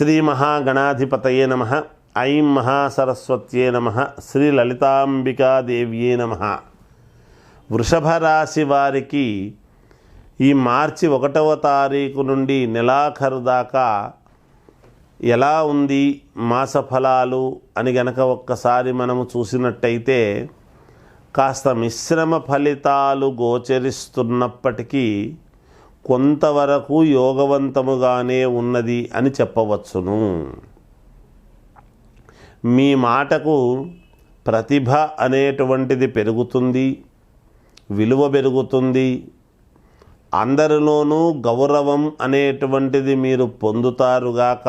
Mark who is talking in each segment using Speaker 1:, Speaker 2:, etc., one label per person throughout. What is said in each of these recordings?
Speaker 1: శ్రీ మహాగణాధిపతయే నమ. ఐం మహాసరస్వత్యే నమ. శ్రీ లలితాంబికాదేవ్యే నమ. వృషభ రాశి వారికి ఈ మార్చి ఒకటవ తారీఖు నుండి నెలాఖరు దాకా ఎలా ఉంది మాస ఫలాలు అని గనక ఒక్కసారి మనము చూసినట్టయితే కాస్త మిశ్రమ ఫలితాలు గోచరిస్తున్నప్పటికీ కొంతవరకు యోగవంతముగానే ఉన్నది అని చెప్పవచ్చును. మీ మాటకు ప్రతిభ అనేటువంటిది పెరుగుతుంది విలువ పెరుగుతుంది. అందరిలోనూ గౌరవం అనేటువంటిది మీరు పొందుతారుగాక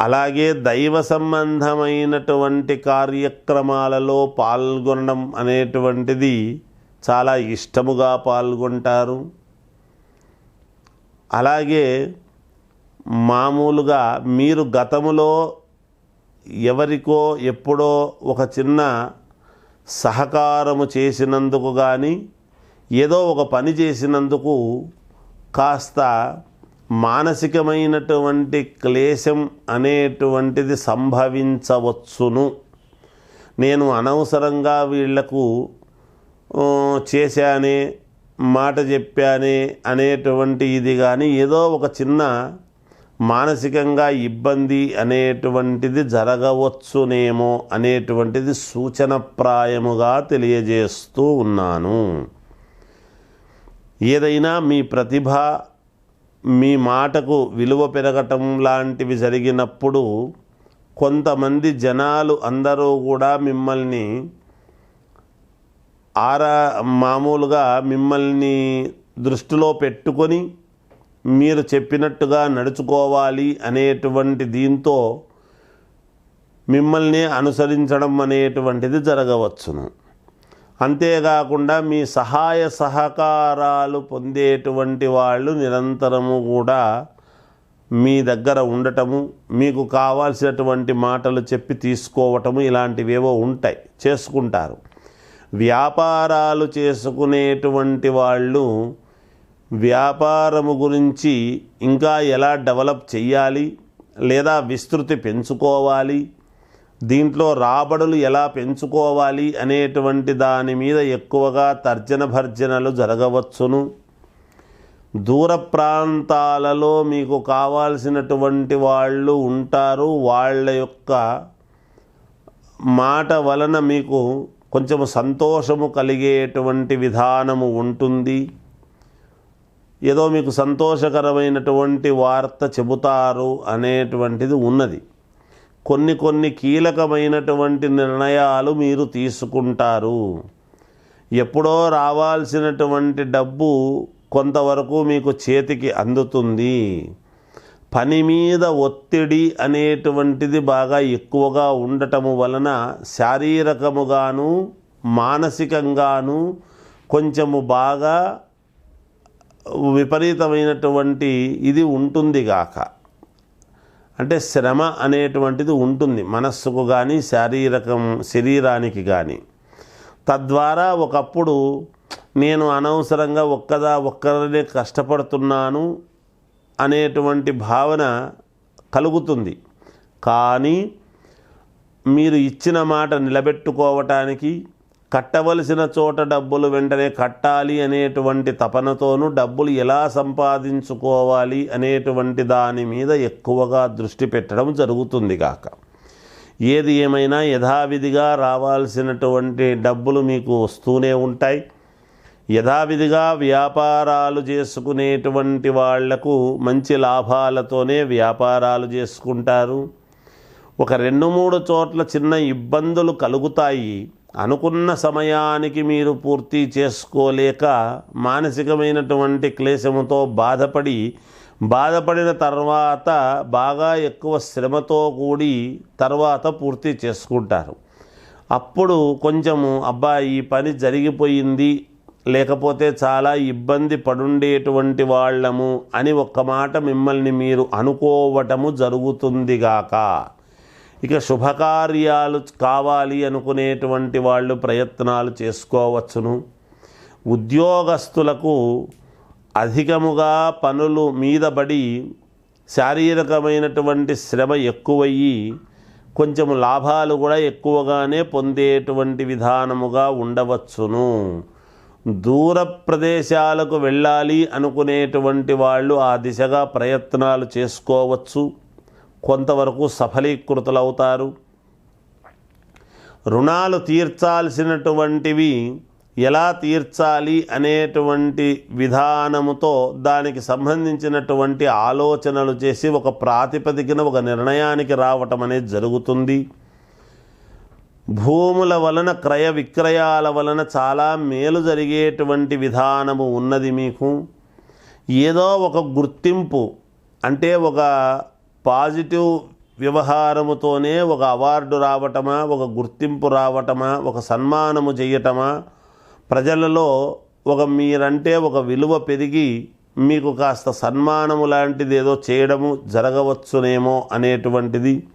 Speaker 1: అలాగే దైవ సంబంధమైనటువంటి కార్యక్రమాలలో పాల్గొనడం అనేటువంటిది చాలా ఇష్టముగా పాల్గొంటారు. అలాగే మామూలుగా మీరు గతములో ఎవరికో ఎప్పుడో ఒక చిన్న సహకారము చేసినందుకు కానీ ఏదో ఒక పని చేసినందుకు కాస్త మానసికమైనటువంటి క్లేశం అనేటువంటిది సంభవించవచ్చును. నేను అనవసరంగా వీళ్ళకు చేశానే మాట చెప్పానే అనేటువంటి ఇది కానీ ఏదో ఒక చిన్న మానసికంగా ఇబ్బంది అనేటువంటిది జరగవచ్చునేమో అనేటువంటిది సూచనప్రాయముగా తెలియజేస్తూ ఉన్నాను. ఏదైనా మీ ప్రతిభ మీ మాటకు విలువ పెరగటం లాంటివి జరిగినప్పుడు కొంతమంది జనాలు అందరూ కూడా మిమ్మల్ని ఆరా మామూలుగా మిమ్మల్ని దృష్టిలో పెట్టుకొని మీరు చెప్పినట్టుగా నడుచుకోవాలి అనేటువంటి దీంతో మిమ్మల్ని అనుసరించడం అనేటువంటిది జరగవచ్చును. అంతేకాకుండా మీ సహాయ సహకారాలు పొందేటువంటి వాళ్ళు నిరంతరము కూడా మీ దగ్గర ఉండటము మీకు కావాల్సినటువంటి మాటలు చెప్పి తీసుకోవటము ఇలాంటివేవో ఉంటాయి చేసుకుంటారు. వ్యాపారాలు చేసుకునేటువంటి వాళ్ళు వ్యాపారము గురించి ఇంకా ఎలా డెవలప్ చేయాలి లేదా విస్తృతి పెంచుకోవాలి దీంట్లో రాబడులు ఎలా పెంచుకోవాలి అనేటువంటి దాని మీద ఎక్కువగా తర్జన భర్జనలు జరగవచ్చును. దూర ప్రాంతాలలో మీకు కావాల్సినటువంటి వాళ్ళు ఉంటారు వాళ్ళ యొక్క మాట వలన మీకు కొంచెం సంతోషము కలిగేటువంటి విధానము ఉంటుంది. ఏదో మీకు సంతోషకరమైనటువంటి వార్త చెబుతారు అనేటువంటిది ఉన్నది. కొన్ని కొన్ని కీలకమైనటువంటి నిర్ణయాలు మీరు తీసుకుంటారు. ఎప్పుడో రావాల్సినటువంటి డబ్బు కొంతవరకు మీకు చేతికి అందుతుంది. పని మీద ఒత్తిడి అనేటువంటిది బాగా ఎక్కువగా ఉండటము వలన శారీరకముగాను మానసికంగాను కొంచెము బాగా విపరీతమైనటువంటి ఇది ఉంటుంది గాక. అంటే శ్రమ అనేటువంటిది ఉంటుంది మనస్సుకు కానీ శారీరకం శరీరానికి కానీ తద్వారా ఒకప్పుడు నేను అనవసరంగా ఒక్కదా ఒక్కరినే కష్టపడుతున్నాను అనేటువంటి భావన కలుగుతుంది. కానీ మీరు ఇచ్చిన మాట నిలబెట్టుకోవటానికి కట్టవలసిన చోట డబ్బులు వెంటనే కట్టాలి అనేటువంటి తపనతోనూ డబ్బులు ఎలా సంపాదించుకోవాలి అనేటువంటి దాని మీద ఎక్కువగా దృష్టి పెట్టడం జరుగుతుంది కాక ఏది ఏమైనా యథావిధిగా రావాల్సినటువంటి డబ్బులు మీకు వస్తూనే ఉంటాయి. యథావిధిగా వ్యాపారాలు చేసుకునేటువంటి వాళ్ళకు మంచి లాభాలతోనే వ్యాపారాలు చేసుకుంటారు. ఒక రెండు మూడు చోట్ల చిన్న ఇబ్బందులు కలుగుతాయి. అనుకున్న సమయానికి మీరు పూర్తి చేసుకోలేక మానసికమైనటువంటి క్లేశముతో బాధపడి బాధపడిన తర్వాత బాగా ఎక్కువ శ్రమతో కూడి తర్వాత పూర్తి చేసుకుంటారు. అప్పుడు కొంచెము అబ్బా ఈ పని జరిగిపోయింది లేకపోతే చాలా ఇబ్బంది పడుండేటువంటి వాళ్ళము అని ఒక్క మాట మిమ్మల్ని మీరు అనుకోవటము జరుగుతుందిగాక ఇక శుభకార్యాలు కావాలి అనుకునేటువంటి వాళ్ళు ప్రయత్నాలు చేసుకోవచ్చును. ఉద్యోగస్తులకు అధికముగా పనులు మీదబడి శారీరకమైనటువంటి శ్రమ ఎక్కువయ్యి కొంచెం లాభాలు కూడా ఎక్కువగానే పొందేటువంటి విధానముగా ఉండవచ్చును. దూర ప్రదేశాలకు వెళ్ళాలి అనుకునేటువంటి వాళ్ళు ఆ దిశగా ప్రయత్నాలు చేసుకోవచ్చు. కొంతవరకు సఫలీకృతులవుతారు. రుణాలు తీర్చాల్సినటువంటివి ఎలా తీర్చాలి అనేటువంటి విధానముతో దానికి సంబంధించినటువంటి ఆలోచనలు చేసి ఒక ప్రాతిపదికన ఒక నిర్ణయానికి రావటం అనేది జరుగుతుంది. భూముల వలన క్రయ విక్రయాల వలన చాలా మేలు జరిగేటువంటి విధానము ఉన్నది మీకు. ఏదో ఒక గుర్తింపు అంటే ఒక పాజిటివ్ వ్యవహారముతోనే ఒక అవార్డు రావటమా ఒక గుర్తింపు రావటమా ఒక సన్మానము చేయటమా ప్రజలలో ఒక మీరంటే ఒక విలువ పెరిగి మీకు కాస్త సన్మానము లాంటిది ఏదో చేయడము జరగవచ్చునేమో అనేటువంటిది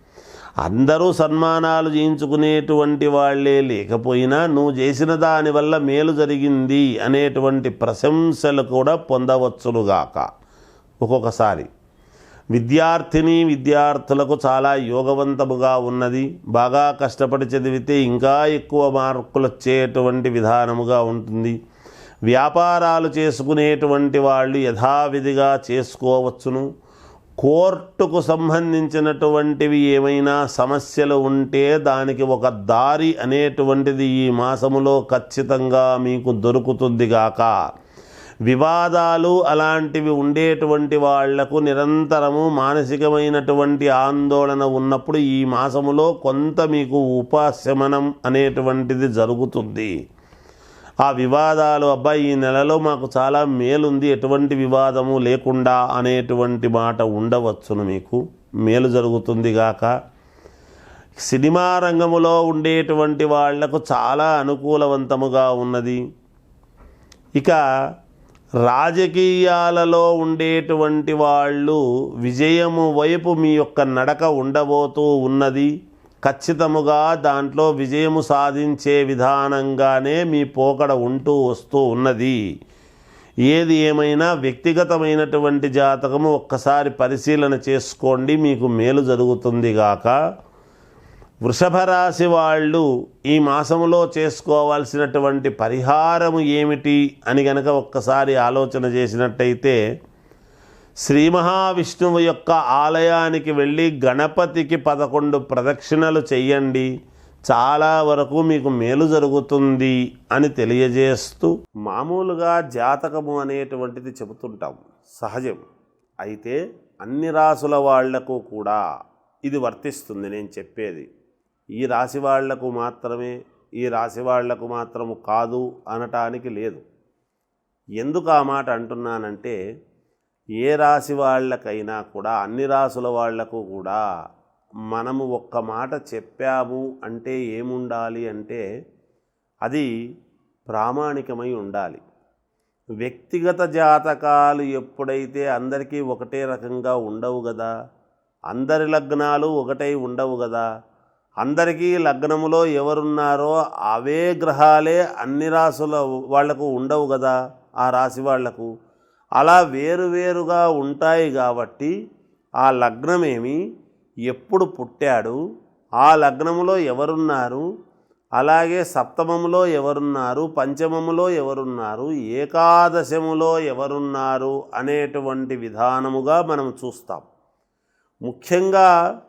Speaker 1: అందరూ సన్మానాలు చేయించుకునేటువంటి వాళ్ళే. లేకపోయినా నువ్వు చేసిన దానివల్ల మేలు జరిగింది అనేటువంటి ప్రశంసలు కూడా పొందవచ్చునుగాక. ఒక్కొక్కసారి. విద్యార్థిని విద్యార్థులకు చాలా యోగవంతముగా ఉన్నది. బాగా కష్టపడి చదివితే ఇంకా ఎక్కువ మార్కులు వచ్చేటువంటి విధానముగా ఉంటుంది. వ్యాపారాలు చేసుకునేటువంటి వాళ్ళు యథావిధిగా చేసుకోవచ్చును. కోర్టుకు సంబంధించినటువంటివి ఏమైనా సమస్యలు ఉంటే దానికి ఒక దారి అనేటువంటిది ఈ మాసములో ఖచ్చితంగా మీకు దొరుకుతుంది గాక. వివాదాలు అలాంటివి ఉండేటువంటి వాళ్ళకు నిరంతరము మానసికమైనటువంటి ఆందోళన ఉన్నప్పుడు ఈ మాసములో కొంత మీకు ఉపశమనం అనేటువంటిది జరుగుతుంది. ఆ వివాదాలు అబ్బాయి ఈ నెలలో మాకు చాలా మేలుంది ఎటువంటి వివాదము లేకుండా అనేటువంటి మాట ఉండవచ్చును మీకు. మేలు జరుగుతుంది గాక. సినిమా రంగములో ఉండేటువంటి వాళ్ళకు చాలా అనుకూలవంతముగా ఉన్నది. ఇక రాజకీయాలలో ఉండేటువంటి వాళ్ళు విజయము వైపు మీ యొక్క నడక ఉండబోతూ ఉన్నది. ఖచ్చితముగా దాంట్లో విజయము సాధించే విధానంగానే మీ పోకడ ఉంటూ వస్తూ ఉన్నది. ఏది ఏమైనా వ్యక్తిగతమైనటువంటి జాతకము ఒక్కసారి పరిశీలన చేసుకోండి మీకు మేలు జరుగుతుంది గాక. వృషభ రాశి వాళ్ళు ఈ మాసములో చేసుకోవాల్సినటువంటి పరిహారము ఏమిటి అని గనక ఒక్కసారి ఆలోచన చేసినట్టయితే శ్రీ మహావిష్ణువు యొక్క ఆలయానికి వెళ్ళి గణపతికి పదకొండు ప్రదక్షిణలు చెయ్యండి. చాలా వరకు మీకు మేలు జరుగుతుంది అని తెలియజేస్తూ మామూలుగా జాతకము అనేటువంటిది చెబుతుంటాం. సహజం. అయితే అన్ని రాసుల వాళ్ళకు కూడా ఇది వర్తిస్తుంది నేను చెప్పేది. ఈ రాశి వాళ్ళకు మాత్రమే ఈ రాశి వాళ్ళకు మాత్రము కాదు అనటానికి లేదు. ఎందుకు ఆ మాట అంటున్నానంటే ఏ రాశి వాళ్ళకైనా కూడా అన్ని రాసుల వాళ్ళకు కూడా మనము ఒక్క మాట చెప్పాము అంటే ఏముండాలి అంటే అది ప్రామాణికమై ఉండాలి. వ్యక్తిగత జాతకాలు ఎప్పుడైతే అందరికీ ఒకటే రకంగా ఉండవు కదా అందరి లగ్నాలు ఒకటై ఉండవు కదా అందరికీ లగ్నములో ఎవరున్నారో అవే గ్రహాలే అన్ని రాసుల వాళ్ళకు ఉండవు కదా ఆ రాశి వాళ్ళకు అలా వేరువేరుగా ఉంటాయి కాబట్టి ఆ లగ్నమేమి? ఎప్పుడు పుట్టాడు? ఆ లగ్నములో ఎవరున్నారు? అలాగే సప్తమములో ఎవరున్నారు? పంచమములో ఎవరున్నారు? ఏకాదశములో ఎవరున్నారు? అనేటువంటి విధానముగా మనం చూస్తాం. ముఖ్యంగా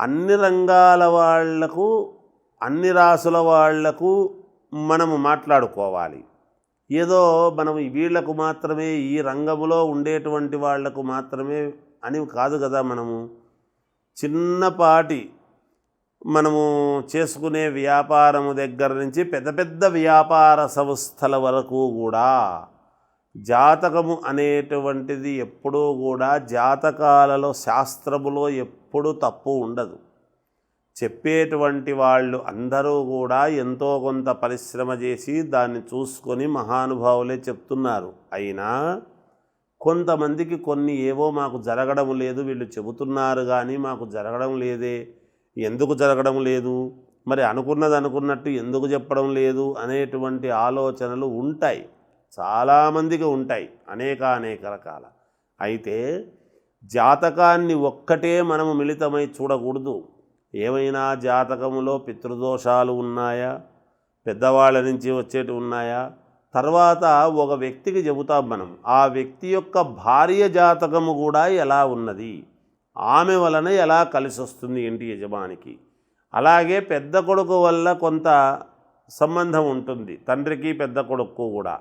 Speaker 1: అన్ని రంగాల వాళ్ళకు అన్ని రాసుల వాళ్ళకు మనము మాట్లాడుకోవాలి. ఏదో మనం వీళ్ళకు మాత్రమే ఈ రంగములో ఉండేటువంటి వాళ్ళకు మాత్రమే అని కాదు కదా మనము. చిన్నపాటి మనము చేసుకునే వ్యాపారము దగ్గర నుంచి పెద్ద పెద్ద వ్యాపార సంస్థల వరకు కూడా జాతకము అనేటువంటిది ఎప్పుడూ కూడా జాతకాలలో శాస్త్రములో ఎప్పుడూ తప్పు ఉండదు. చెప్పేటువంటి వాళ్ళు అందరూ కూడా ఎంతో కొంత పరిశ్రమ చేసి దాన్ని చూసుకొని మహానుభావులే చెప్తున్నారు. అయినా కొంతమందికి కొన్ని ఏవో మాకు జరగడం లేదు వీళ్ళు చెబుతున్నారు కానీ మాకు జరగడం లేదే. ఎందుకు జరగడం లేదు? మరి అనుకున్నది అనుకున్నట్టు ఎందుకు చెప్పడం లేదు అనేటువంటి ఆలోచనలు ఉంటాయి. చాలామందికి ఉంటాయి అనేక అనేక రకాల. అయితే జాతకాన్ని ఒక్కటే మనము మిళితమై చూడకూడదు. ఏమైనా జాతకములో పితృదోషాలు ఉన్నాయా? పెద్దవాళ్ళ నుంచి వచ్చేటి ఉన్నాయా? తర్వాత ఒక వ్యక్తికి చెబుతాం మనం. ఆ వ్యక్తి యొక్క భార్య జాతకము కూడా ఎలా ఉన్నది? ఆమె వలన ఎలా కలిసి వస్తుంది ఇంటి యజమానికి? అలాగే పెద్ద కొడుకు వల్ల కొంత సంబంధం ఉంటుంది. తండ్రికి పెద్ద కొడుకు కూడా.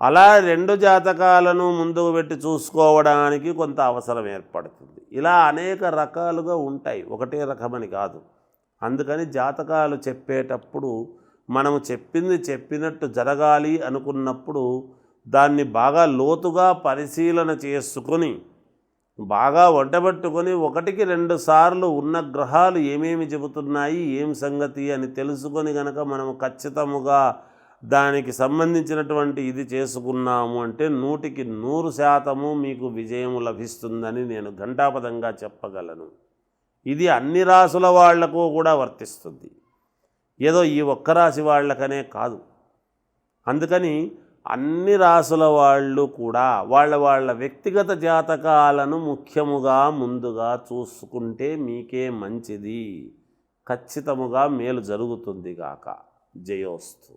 Speaker 1: అలా రెండు జాతకాలను ముందుకు పెట్టి చూసుకోవడానికి కొంత అవసరం ఏర్పడుతుంది. ఇలా అనేక రకాలుగా ఉంటాయి. ఒకటే రకమని కాదు. అందుకని జాతకాలు చెప్పేటప్పుడు మనము చెప్పింది చెప్పినట్టు జరగాలి అనుకున్నప్పుడు దాన్ని బాగా లోతుగా పరిశీలన చేసుకొని బాగా వంటబెట్టుకొని ఒకటికి రెండు సార్లు ఉన్న గ్రహాలు ఏమేమి చెబుతున్నాయి ఏం సంగతి అని తెలుసుకొని గనక మనము ఖచ్చితముగా దానికి సంబంధించినటువంటి ఇది చేసుకున్నాము అంటే నూటికి నూరు శాతము మీకు విజయం లభిస్తుందని నేను ఘంటాపదంగా చెప్పగలను. ఇది అన్ని రాసుల వాళ్ళకు కూడా వర్తిస్తుంది. ఏదో ఈ ఒక్క రాశి వాళ్ళకనే కాదు. అందుకని అన్ని రాసుల వాళ్ళు కూడా వాళ్ళ వాళ్ళ వ్యక్తిగత జాతకాలను ముఖ్యముగా ముందుగా చూసుకుంటే మీకే మంచిది. ఖచ్చితముగా మేలు జరుగుతుంది గాక. జయోస్తు.